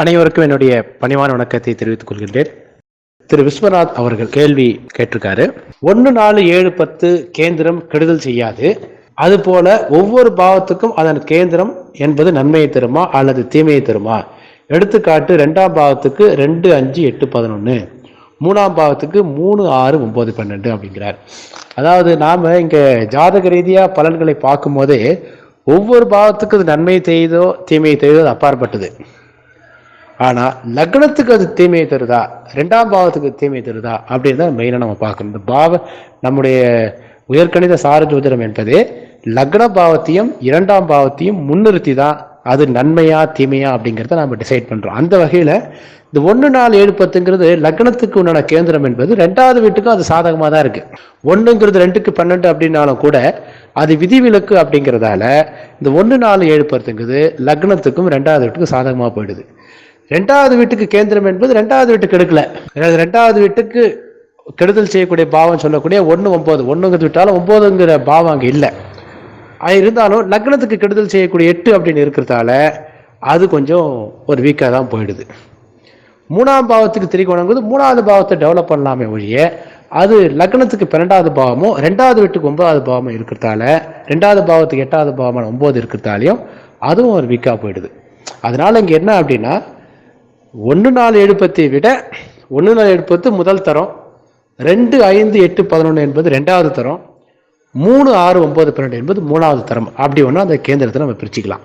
அனைவருக்கும் என்னுடைய பணிவான வணக்கத்தை தெரிவித்துக் கொள்கின்றேன். திரு. விஸ்வநாத் அவர்கள் கேள்வி கேட்டிருக்காரு. ஒன்று நாலு ஏழு பத்து கேந்திரம் கெடுதல் செய்யாது. அதுபோல ஒவ்வொரு பாவத்துக்கும் அதன் கேந்திரம் என்பது நன்மையை தருமா அல்லது தீமையை தருமா? எடுத்துக்காட்டு ரெண்டாம் பாவத்துக்கு ரெண்டு அஞ்சு எட்டு பதினொன்று மூணாம் பாவத்துக்கு மூணு ஆறு ஒம்பது பன்னெண்டு அப்படிங்கிறார். அதாவது நாம் இங்கே ஜாதக ரீதியாக பலன்களை பார்க்கும்போதே ஒவ்வொரு பாவத்துக்கு அது நன்மை செய்தோ தீமையை செய்தோ அது அப்பாற்பட்டது. ஆனா லக்னத்துக்கு அது தீமையை தருதா? ரெண்டாம் பாவத்துக்கு தீமையை தருதா? அப்படின்னு தான் மெயினாக நம்ம பார்க்கணும். இந்த பாவ நம்முடைய உயர்கணித சார ஜோதிடம் லக்ன பாவத்தையும் இரண்டாம் பாவத்தையும் முன்னிறுத்தி தான் அது நன்மையா தீமையா அப்படிங்கிறத நம்ம டிசைட் பண்றோம். அந்த வகையில இந்த ஒன்று நாலு ஏழு பத்துங்கிறது லக்னத்துக்கு உண்டான கேந்திரம் என்பது ரெண்டாவது வீட்டுக்கும் அது சாதகமாக தான் இருக்கு. ஒன்றுங்கிறது ரெண்டுக்கு பன்னெண்டு அப்படின்னாலும் கூட அது விதிவிலக்கு அப்படிங்கிறதால இந்த ஒன்று நாலு ஏழு பத்துங்கிறது லக்னத்துக்கும் ரெண்டாவது வீட்டுக்கும் சாதகமாக போயிடுது. ரெண்டாவது வீட்டுக்கு கேந்திரம் என்பது ரெண்டாவது வீட்டுக்கு எடுக்கல ரெண்டாவது வீட்டுக்கு கெடுதல் செய்யக்கூடிய பாவம் சொல்லக்கூடிய ஒன்று ஒம்பது ஒன்றுங்கிறது விட்டாலும் ஒம்போதுங்கிற பாவம் அங்கே இல்லை. இருந்தாலும் லக்னத்துக்கு கெடுதல் செய்யக்கூடிய எட்டு அப்படின்னு இருக்கிறதால அது கொஞ்சம் ஒரு வீக்காக தான் போயிடுது. மூணாம் பாவத்துக்கு திரிகோணங்கிறது மூணாவது பாவத்தை டெவலப் பண்ணலாமே ஒழிய அது லக்னத்துக்கு பன்னெண்டாவது பாவமும் ரெண்டாவது வீட்டுக்கு ஒன்பதாவது பாவமும் இருக்கிறதால ரெண்டாவது பாவத்துக்கு எட்டாவது பாவமான ஒம்பது இருக்கிறதாலையும் அதுவும் ஒரு வீக்காக போயிடுது. அதனால இங்கே என்ன அப்படின்னா ஒன்று நாலு எழுப்பத்தை விட ஒன்று நாலு எழுப்பத்து முதல் தரம். ரெண்டு ஐந்து எட்டு பதினொன்று என்பது ரெண்டாவது தரம். மூணு ஆறு ஒன்பது பன்னெண்டு என்பது மூணாவது தரம். அப்படி ஒன்று அந்த கேந்திரத்தை நம்ம பிரிச்சுக்கலாம்.